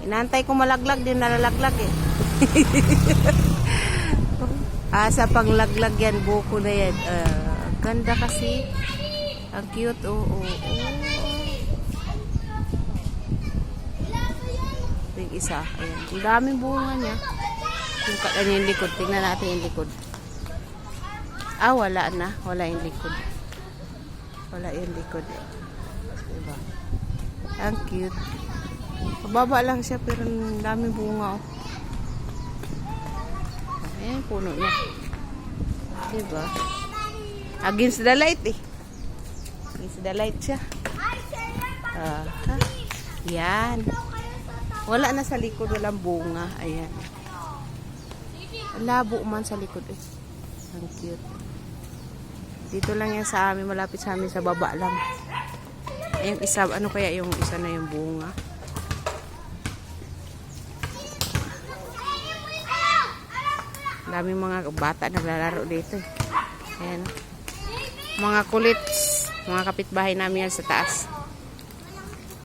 Inantay ko malaglag din nalalaglag eh. Asa pang laglag yan, buko na yan. Ah, ganda kasi. Ang cute, oo. oo, oo. Ito yung isa. Ayan. Ang daming bunga niya. Yung, ka- ano yung likod. Tingnan natin yung likod. Ah, wala na. Wala yung likod. Wala yung likod. Diba? Ang cute. Mababa lang siya pero daming bunga oh. Ayan, puno niya. Diba? Against the light eh. Against the light siya. Ha? Yan. Wala na sa likod, walang bunga. Ayan. Labo man sa likod eh. Ang cute. Dito lang yan sa amin, malapit sa amin sa baba lang. Yung isa, ano kaya yung isa na yung bunga? Daming mga bata naglalaro dito. Ayan. Mga kulit, mga kapitbahay namin yan sa taas.